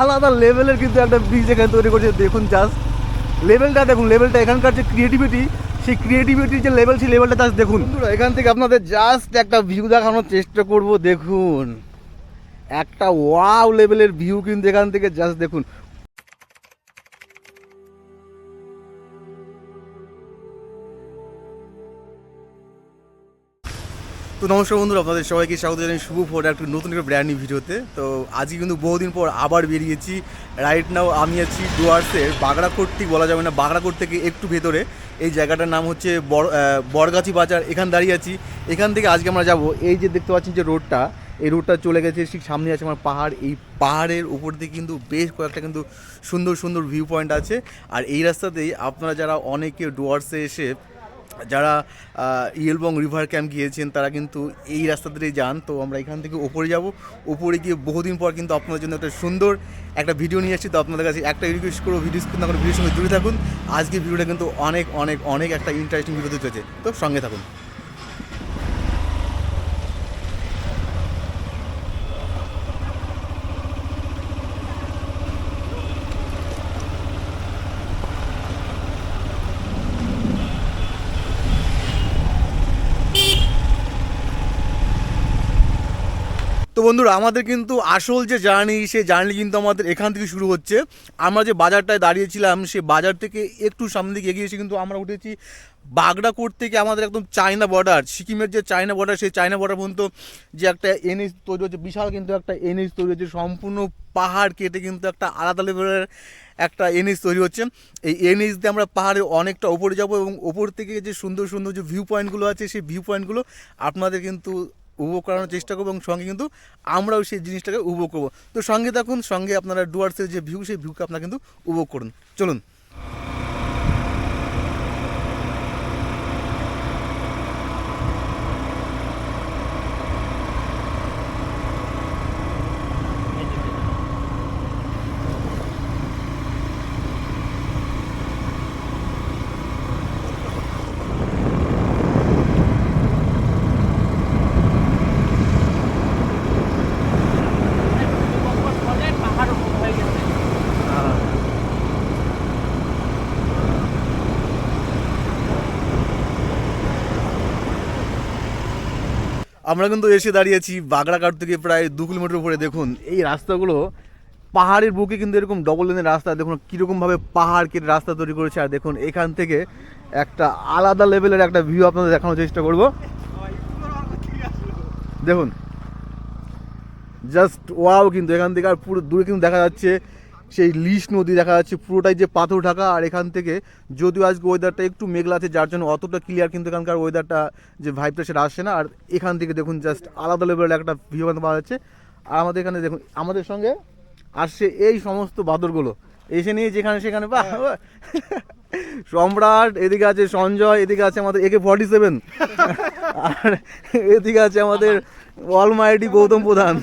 আলাদা লেভেলের কিন্তু একটা ব্রিজ এখানে তৈরি করছে। দেখুন জাস্ট লেভেলটা দেখুন লেভেলটা এখানকার যে ক্রিয়েটিভিটি সেই ক্রিয়েটিভিটির যে লেভেল সেই লেভেলটা জাস্ট দেখুন। এখান থেকে আপনাদের জাস্ট একটা ভিউ দেখানোর চেষ্টা করব, দেখুন। একটা ওয়াও লেভেলের ভিউ কিন্তু এখান থেকে জাস্ট দেখুন। তো নমস্কার বন্ধুরা, আপনাদের সবাইকে স্বাগত জানাই শুভ ফোর একটা নতুন একটা ব্র্যান্ড নিউ ভিডিওতে। তো আজকে কিন্তু বহুদিন পর আবার বেরিয়েছি। রাইট নাও আমি আছি ডুয়ার্সের বাগড়াকোট ঠিক বলা যাবে না, বাগড়াকোট থেকে একটু ভেতরে। এই জায়গাটার নাম হচ্ছে বড়গাছি বাজার, এখান দাঁড়িয়ে আছি। এখান থেকে আজকে আমরা যাব, এই যে দেখতে পাচ্ছেন যে রোডটা, এই রোডটা চলে গেছে ঠিক সামনে আছে আমার পাহাড়। এই পাহাড়ের উপর দিয়ে কিন্তু বেশ কয়েকটা কিন্তু সুন্দর সুন্দর ভিউ পয়েন্ট আছে। আর এই রাস্তাতেই আপনারা যারা অনেকে ডুয়ার্সে এসে যারা ইয়েলবং রিভার ক্যাম্প গিয়েছেন, তারা কিন্তু এই রাস্তা ধরেই যান। তো আমরা এখান থেকে ওপরে যাব। ওপরে গিয়ে বহুদিন পর কিন্তু আপনাদের জন্য একটা সুন্দর একটা ভিডিও নিয়ে আসছি। তো আপনাদের কাছে একটা রিকোয়েস্ট করব ভিডিও কিন্তু এখন ভিডিওর সঙ্গে জুড়ে থাকুন। আজকে ভিডিওটা কিন্তু অনেক অনেক অনেক একটা ইন্টারেস্টিং ভিডিও দিতে চলেছে। তো সঙ্গে থাকুন। তো বন্ধুরা, আমাদের কিন্তু আসল যে জার্নি সেই জার্নি কিন্তু আমাদের এখান থেকে শুরু হচ্ছে। আমরা যে বাজারটায় দাঁড়িয়েছিলাম, সেই বাজার থেকে একটু সামনে দিকে এগিয়ে এসে কিন্তু আমরা উঠেছি বাগড়াকোট থেকে আমাদের একদম চায়না বর্ডার সিকিমের যে চায়না বর্ডার সেই চায়না বর্ডার পর্যন্ত যে একটা এনএইচ তৈরি হচ্ছে, বিশাল কিন্তু একটা এনএইচ তৈরি হচ্ছে, সম্পূর্ণ পাহাড় কেটে কিন্তু একটা আলাদা লেভেলের একটা এনএইচ তৈরি হচ্ছে। এই এনএইচ দিয়ে আমরা পাহাড়ে অনেকটা ওপরে যাব এবং ওপর থেকে যে সুন্দর সুন্দর যে ভিউ পয়েন্টগুলো আছে, সেই ভিউ পয়েন্টগুলো আপনাদের কিন্তু উপভোগ করানোর চেষ্টা করব এবং সঙ্গে কিন্তু আমরাও সেই জিনিসটাকে উপভোগ করব। তো সঙ্গে থাকুন, সঙ্গে আপনারা ডুয়ার্সের যে ভিউ, সেই ভিউকে আপনারা কিন্তু উপভোগ করুন। চলুন। আমরা কিন্তু এসে দাঁড়িয়েছি বাগড়াঘাট থেকে প্রায় দু কিলোমিটার উপরে। দেখুন, এই রাস্তাগুলো পাহাড়ের বুকে কিন্তু এরকম ডবল লেনের রাস্তা। দেখুন, কীরকমভাবে পাহাড় কেটে রাস্তা তৈরি করেছে। আর দেখুন, এখান থেকে একটা আলাদা লেভেলের একটা ভিউ আপনাদের দেখানোর চেষ্টা করব। দেখুন জাস্ট ওয়াও কিন্তু এখান থেকে আর পুরো দূরে কিন্তু দেখা যাচ্ছে সেই লিস নদী দেখা যাচ্ছে পুরোটাই যে পাথর ঢাকা আর এখান থেকে যদিও আজকে ওয়েদারটা একটু মেঘলা আছে যার জন্য অতটা ক্লিয়ার কিন্তু এখানকার ওয়েদারটা যে ভাইবটা সেটা আসছে না। আর এখান থেকে দেখুন জাস্ট আলাদা লেভেলের একটা ভিউ পাওয়া যাচ্ছে। আর আমাদের এখানে দেখুন আমাদের সঙ্গে আসছে এই সমস্ত বাদরগুলো। এসে নিয়ে যেখানে সেখানে বাহ বাহ। সম্রাট এদিকে আছে সঞ্জয় এদিকে আছে আমাদের একে ফর্টি সেভেন আর এদিকে আছে আমাদের অলমাইটি গৌতম প্রধান।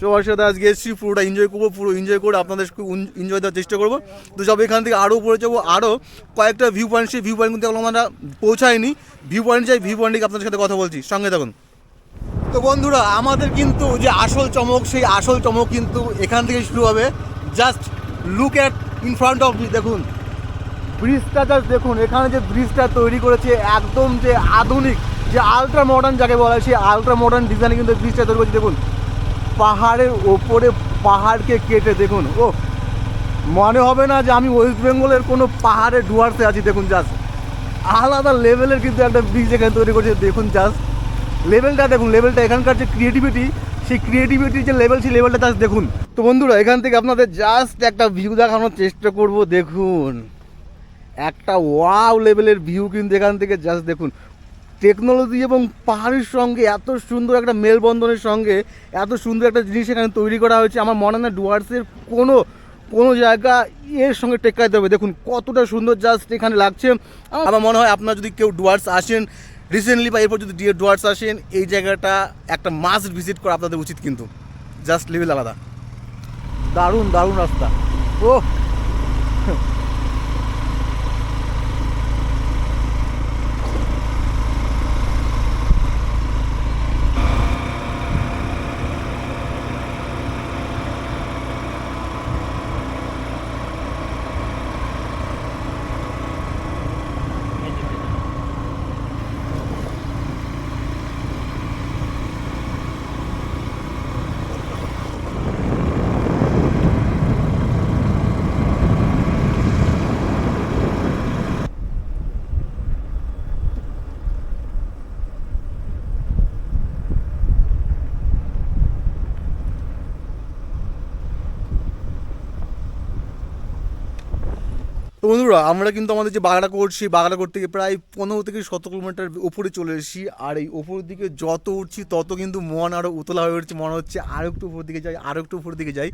সবার সাথে আজকে এসেছি, পুরোটা এনজয় করব, পুরো এনজয় করে আপনাদের এনজয় দেওয়ার চেষ্টা করব। তো সব এখান থেকে আরও উপরে যাব আরও কয়েকটা ভিউ পয়েন্ট সেই ভিউ পয়েন্ট কিন্তু আমরা পৌঁছাইনি। ভিউ পয়েন্ট যাই ভিউ পয়েন্টে আপনাদের সাথে কথা বলছি, সঙ্গে থাকুন। তো বন্ধুরা, আমাদের কিন্তু যে আসল চমক, সেই আসল চমক কিন্তু এখান থেকে শুরু হবে। Just look at in front of দেখুন। ব্রিজটা জাস্ট দেখুন, এখানে যে ব্রিজটা তৈরি করেছে, একদম যে আধুনিক, যে আলট্রা মডার্ন যাকে বলা হয়, সেই আলট্রা মডার্ন ডিজাইনে কিন্তু ব্রিজটা তৈরি করেছে, দেখুন। পাহাড়ের ওপরে পাহাড়কে কেটে, দেখুন, ও, মনে হবে না যে আমি ওয়েস্ট বেঙ্গলের কোনো পাহাড়ে ডুয়ার্সে আছি, দেখুন জাস্ট আলাদা লেভেলের কিন্তু একটা ব্রিজ এখানে তৈরি করছে, দেখুন জাস্ট লেভেলটা দেখুন লেভেলটা এখানকার যে ক্রিয়েটিভিটি সেই ক্রিয়েটিভিটির যে লেভেল সেই লেভেলটা জাস্ট দেখুন। তো বন্ধুরা, এখান থেকে আপনাদের জাস্ট একটা ভিউ দেখানোর চেষ্টা করব, দেখুন। একটা ওয়াও লেভেলের ভিউ কিন্তু এখান থেকে জাস্ট দেখুন। টেকনোলজি এবং পাহাড়ের সঙ্গে এত সুন্দর একটা মেলবন্ধনের সঙ্গে এত সুন্দর একটা জিনিস এখানে তৈরি করা হয়েছে। আমার মনে হয় ডুয়ার্সের কোনো কোনো জায়গা এর সঙ্গে টেক্কাইতে হবে। দেখুন কতটা সুন্দর জাস্ট এখানে লাগছে। আমার মনে হয় আপনারা যদি কেউ ডুয়ার্স আসেন রিসেন্টলি বা এরপর যদি ডিএ ডুয়ার্স আসেন, এই জায়গাটা একটা মাস্ট ভিজিট করা আপনাদের উচিত কিন্তু। জাস্ট লেভেল আলাদা। দারুণ দারুণ রাস্তা। ও বন্ধুরা, আমরা কিন্তু আমাদের যে বাগড়া করছি বাগড়া করতে গিয়ে প্রায় পনেরো থেকে সতেরো কিলোমিটার উপরে চলে এসেছি। আর এই উপরের দিকে যত উঠছি, তত কিন্তু মন আরও উতলা হয়ে উঠছে, মনে হচ্ছে আরও একটু উপর দিকে যাই আরও একটু উপর দিকে যাই।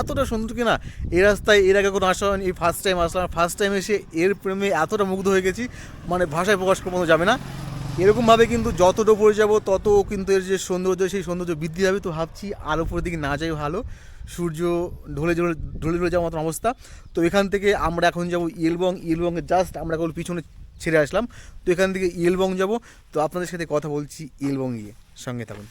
এতটা সুন্দর কিনা এ রাস্তায় এর আগে কোনো আসা হয়নি এই ফার্স্ট টাইম আসলাম ফার্স্ট টাইম এসে এর প্রেমে এতটা মুগ্ধ হয়ে গেছি মানে ভাষায় প্রকাশ করানো যাবে না। এরকমভাবে কিন্তু যতটা উপরে যাব, তত কিন্তু এর যে সৌন্দর্য, সেই সৌন্দর্য বৃদ্ধি হবে তো ভাবছি আর উপরের দিকে না যাই ভালো। সূর্য ঢলে ঢলে ঢলে ঢলে যাওয়ার মতন অবস্থা। তো এখান থেকে আমরা এখন যাব ইয়েলবং ইয়েলবংয়ে জাস্ট আমরা কেবল পিছনে ছেড়ে আসলাম। তো এখান থেকে ইয়েলবং যাব। তো আপনাদের সাথে কথা বলছি ইয়েলবং গিয়ে। সঙ্গে থাকুন।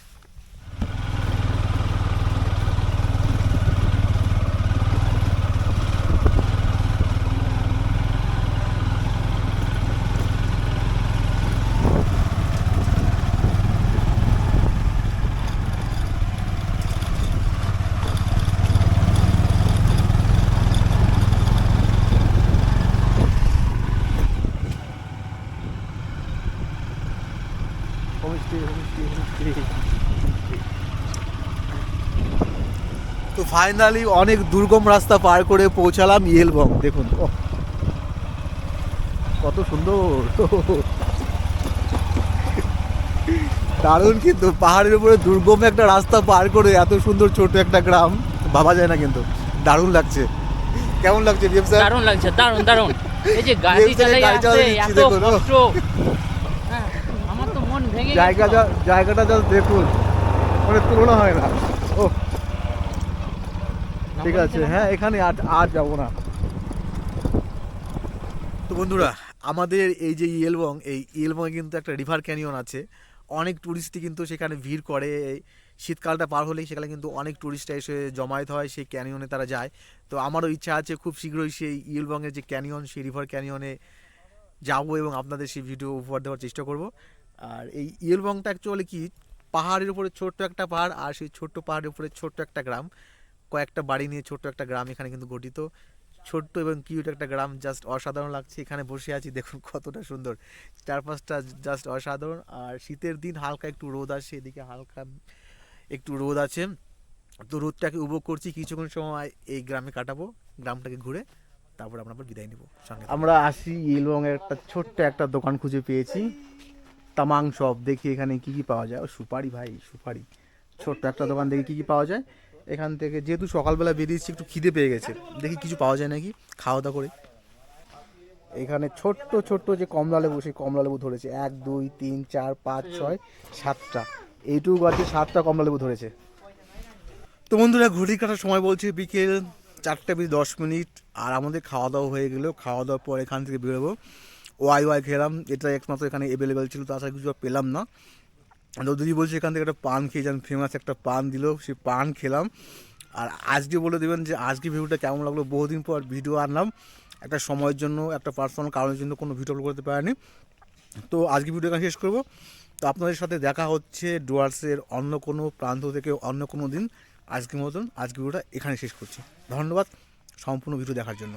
তো ফাইনালি অনেক দুর্গম রাস্তা পার করে পৌঁছালাম ইয়েলবং দেখুন। কত সুন্দর। দারুণ কিন্তু পাহাড়ের উপরে দুর্গম একটা রাস্তা পার করে এত সুন্দর ছোট একটা গ্রাম ভাবা যায় না কিন্তু। দারুণ লাগছে। কেমন লাগছে দারুণ লাগছে দারুণ দারুণ। এই যে গাড়ি চালাই এত কষ্ট হ্যাঁ, আমার তো মন ভেঙে জায়গা জায়গাটা জাস্ট দেখুন। মানে তুলনা হয় না। ও ঠিক আছে হ্যাঁ এখানে আর আর যাব না। তো বন্ধুরা আমাদের এই যে ইয়েলবং এই ইয়েলবংয়ে কিন্তু একটা রিভার ক্যানিয়ন আছে। অনেক টুরিস্টই কিন্তু সেখানে ভিড় করে। এই শীতকালটা পার হলেই সেখানে কিন্তু অনেক টুরিস্ট এসে জমায়েত হয় সেই ক্যানিয়নে তারা যায়। তো আমারও ইচ্ছা আছে খুব শীঘ্রই সেই ইয়েলবংয়ের যে ক্যানিয়ন সেই রিভার ক্যানিয়নে যাব এবং আপনাদের সেই ভিডিও উপহার দেওয়ার চেষ্টা করব। আর এই ইয়েলবংটা অ্যাকচুয়ালি কি, পাহাড়ের উপরে ছোট্ট একটা পাহাড় আর সেই ছোট্ট পাহাড়ের উপরে ছোট্ট একটা গ্রাম। কয়েকটা বাড়ি নিয়ে ছোট্ট একটা গ্রাম এখানে কিন্তু গঠিত। ছোট্ট এবং কিউট একটা গ্রাম জাস্ট অসাধারণ লাগছে। এখানে বসে আছি, দেখুন কতটা সুন্দর। চারপাশটা জাস্ট অসাধারণ। আর শীতের দিন হালকা একটু রোদ আসে, এদিকে হালকা একটু রোদ আছে। তো রোদটাকে উপভোগ করছি, কিছুক্ষণ সময় এই গ্রামে কাটাবো, গ্রামটাকে ঘুরে তারপর আমরা বিদায় নেব সঙ্গে আমরা আসি ইলবং একটা ছোট্ট একটা দোকান খুঁজে পেয়েছি। তামাং সব দেখি এখানে কি কি পাওয়া যায়। ও, সুপারি ভাই, সুপারি। ছোট্ট একটা দোকান দেখি কি কি পাওয়া যায়। এখান থেকে যেহেতু সকালবেলা বেরিয়েছি একটু খিদে পেয়ে গেছে। দেখি কিছু পাওয়া যায় নাকি? খাওয়া দাওয়া করে। এখানে ছোট্ট ছোট্ট যে কমলা লেবু, সেই কমলা লেবু ধরেছে। এক, দুই, তিন, চার, পাঁচ, ছয়, সাতটা। এইটুকু গাছে সাতটা কমলা লেবু ধরেছে। তো বন্ধুরা, ঘড়ি কাটার সময় বলছে বিকেল চারটে বেজে দশ মিনিট। আর আমাদের খাওয়া দাওয়া হয়ে গেলো খাওয়া দাওয়ার পর এখান থেকে বেরোবো। ওয়াই ওয়াই খেলাম এটা একমাত্র এখানে অ্যাভেলেবেল ছিল তাছাড়া কিছু পেলাম না। তো দিদি বলছে এখান থেকে একটা পান খেয়ে যান ফেমাস একটা পান দিল সেই পান খেলাম। আর আজকে বলে দেবেন যে আজকে ভিডিওটা কেমন লাগল, বহুদিন পর ভিডিও আনলাম। একটা সময়ের জন্য, একটা পার্সোনাল কারণের জন্য কোনো ভিডিও আপলোড করতে পারিনি। তো আজকে ভিডিও এখানে শেষ করব। তো আপনাদের সাথে দেখা হচ্ছে ডুয়ার্সের অন্য কোনো প্রান্ত থেকে অন্য কোনো দিন। আজকের মতন আজকে ভিডিওটা এখানে শেষ করছি। ধন্যবাদ, সম্পূর্ণ ভিডিও দেখার জন্য।